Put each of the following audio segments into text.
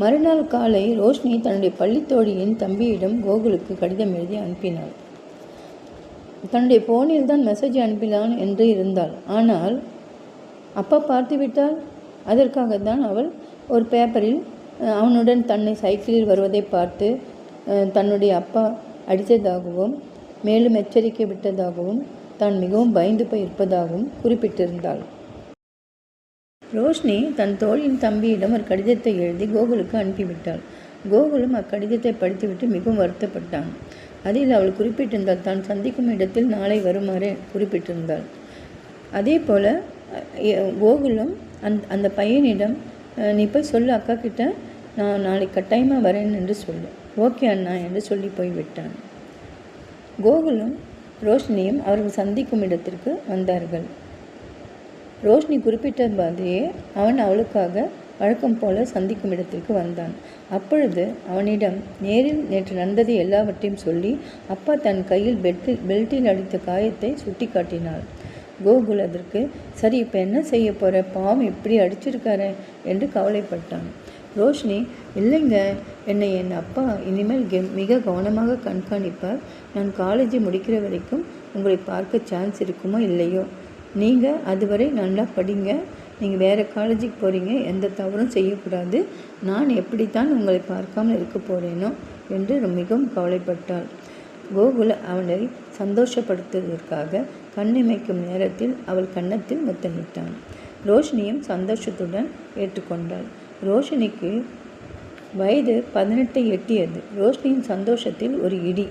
மறுநாள் காலை ரோஷினி தன்னுடைய பள்ளித்தோழியின் தம்பியிடம் கோகுலுக்கு கடிதம் எழுதி அனுப்பினாள். தன்னுடைய ஃபோனில் தான் மெசேஜ் அனுப்பினான் என்று இருந்தாள். ஆனால் அப்பா பார்த்துவிட்டால் அதற்காகத்தான் அவள் ஒரு பேப்பரில் அவனுடன் தன்னை சைக்கிளில் வருவதை பார்த்து தன்னுடைய அப்பா அடித்ததாகவும் மேலும் எச்சரிக்கை விட்டதாகவும் தான் மிகவும் பயந்து போய் இருப்பதாகவும் குறிப்பிட்டிருந்தாள். ரோஷினி தன் தோழியின் தம்பியிடம் ஒரு கடிதத்தை எழுதி கோகுலுக்கு அனுப்பிவிட்டாள். கோகுலும் அக்கடிதத்தை படித்துவிட்டு மிகவும் வருத்தப்பட்டான். அதில் அவள் குறிப்பிட்டிருந்தாள் தான் சந்திக்கும் இடத்தில் நாளை வருமாறு குறிப்பிட்டிருந்தாள். அதே போல் கோகுலும் அந் அந்த பையனிடம் நீ போய் சொல்லு அக்கா கிட்ட நான் நாளைக்கு கட்டாயமாக வரேன் என்று சொல்லு. ஓகே அண்ணா என்று சொல்லி போய்விட்டான் கோகுலும் ரோஷினியும் அவர்கள் சந்திக்கும் இடத்திற்கு வந்தார்கள். ரோஷினி குறிப்பிட்ட மாதிரியே அவன் அவளுக்காக வழக்கம் போல சந்திக்கும் இடத்திற்கு வந்தான். அப்பொழுது அவனிடம் நேரில் நேற்று நடந்தது எல்லாவற்றையும் சொல்லி அப்பா தன் கையில் பெல்ட்டில் பெல்ட்டில் அடித்த காயத்தை சுட்டி காட்டினாள் கோகுல் அதற்கு சரி இப்போ என்ன செய்ய போகிற பாவம் இப்படி அடிச்சிருக்காரு என்று கவலைப்பட்டான். ரோஷினி இல்லைங்க என்னை என் அப்பா இனிமேல் கெ- மிக கவனமாக கண்காணிப்பார். நான் காலேஜ் முடிக்கிற வரைக்கும் உங்களை பார்க்க சான்ஸ் இருக்குமோ இல்லையோ? நீங்கள் அதுவரை நல்லா படிங்க. நீங்கள் வேறு காலேஜுக்கு போகிறீங்க எந்த தவறும் செய்யக்கூடாது. நான் எப்படித்தான் உங்களை பார்க்காமல் இருக்க போகிறேனோ என்று மிகவும் கவலைப்பட்டாள். கோகுல அவனை சந்தோஷப்படுத்துவதற்காக கண்ணிமைக்கும் நேரத்தில் அவள் கன்னத்தில் முத்தமிட்டான். ரோஷினியும் சந்தோஷத்துடன் ஏற்றுக்கொண்டாள். ரோஷினிக்கு வயது பதினெட்டை எட்டியது. ரோஷினியின் சந்தோஷத்தில் ஒரு இடி.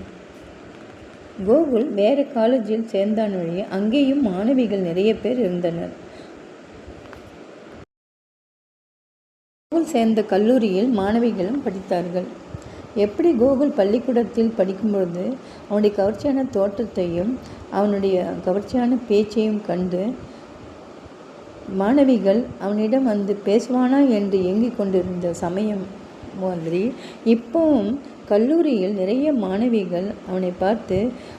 கோகுல் வேறு காலேஜில் சேர்ந்தான் வழியே அங்கேயும் மாணவிகள் நிறைய பேர் இருந்தனர். கோகுல் சேர்ந்த கல்லூரியில் மாணவிகளும் படித்தார்கள். எப்படி கோகுல் பள்ளிக்கூடத்தில் படிக்கும்பொழுது அவனுடைய கவர்ச்சியான தோற்றத்தையும் அவனுடைய கவர்ச்சியான பேச்சையும் கண்டு மாணவிகள் அவனிடம் வந்து பேசுவானா? என்று ஏங்கிக் கொண்டிருந்த சமயம் மாதிரி இப்போவும் கல்லூரியில் நிறைய மாணவிகள் அவனை பார்த்து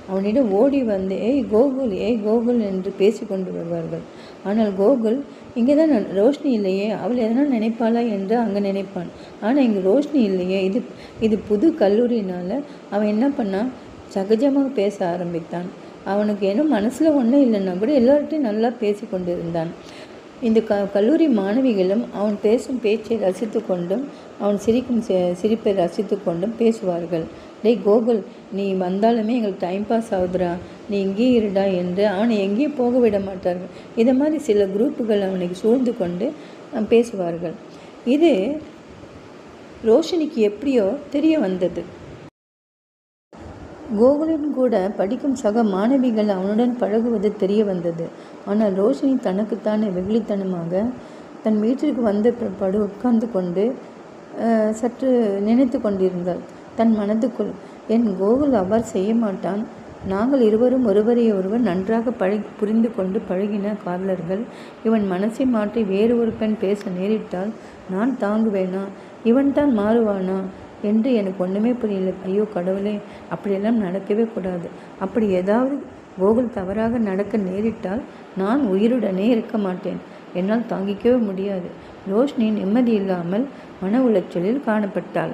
அவனிடம் ஓடி வந்து ஏய் கோகுல் ஏய் கோகுல் என்று பேசிக்கொண்டு வருவார்கள். ஆனால் கோகுல் இங்கே தான் நான் ரோஷினி இல்லையே அவள் எதனா நினைப்பாளா? என்று அங்கே நினைப்பான். ஆனால் இங்கே ரோஷினி இல்லையே. இது இது புது கல்லூரினால் அவன் என்ன பண்ணான் சகஜமாக பேச ஆரம்பித்தான். அவனுக்கு ஏதோ மனசில் ஒன்றும் இல்லைன்னா கூட எல்லார்ட்டையும் நல்லா பேசி கொண்டு இருந்தான் இந்த க கல்லூரி மாணவிகளும் அவன் பேசும் பேச்சை ரசித்து கொண்டும் அவன் சிரிக்கும் சி- சிரிப்பை ரசித்து கொண்டும் பேசுவார்கள். டேய் கோகுல் நீ வந்தாலுமே எங்களுக்கு டைம் பாஸ் ஆகுதுடா. நீ இங்கேயே இருடா என்று அவனை எங்கேயும் போக விட மாட்டார்கள். இதை மாதிரி சில குரூப்புகள் அவனுக்கு சூழ்ந்து கொண்டு பேசுவார்கள். இது ரோஷினிக்கு எப்படியோ தெரிய வந்தது. கோகுலின் கூட படிக்கும் சக மாணவிகள் அவனுடன் பழகுவது தெரிய வந்தது. ஆனால் ரோஷினி தனக்குத்தானே வெகுளித்தனமாக தன் வீட்டிற்கு வந்த பிற்பாடு உட்கார்ந்து கொண்டு சற்று நினைத்து கொண்டிருந்தாள். தன் மனதுக்குள் என் கோகுல் அவ்வாறு செய்ய மாட்டான். நாங்கள் இருவரும் ஒருவரை ஒருவர் நன்றாக பழகி புரிந்து கொண்டு பழகின காதலர்கள். இவன் மனசை மாற்றி வேறு ஒரு பெண் பேச நேரிட்டால் நான் தாங்குவேனா? இவன் தான் மாறுவானா? என்று எனக்கு ஒன்றுமே புரியல. ஐயோ கடவுளே அப்படியெல்லாம் நடக்கவே கூடாது. அப்படி ஏதாவது கோகுல் தவறாக நடக்க நேரிட்டால் நான் உயிருடனே இருக்க மாட்டேன். என்னால் தாங்கிக்கவே முடியாது. ரோஷினி நிம்மதி இல்லாமல் மன உளைச்சலில் காணப்பட்டாள்.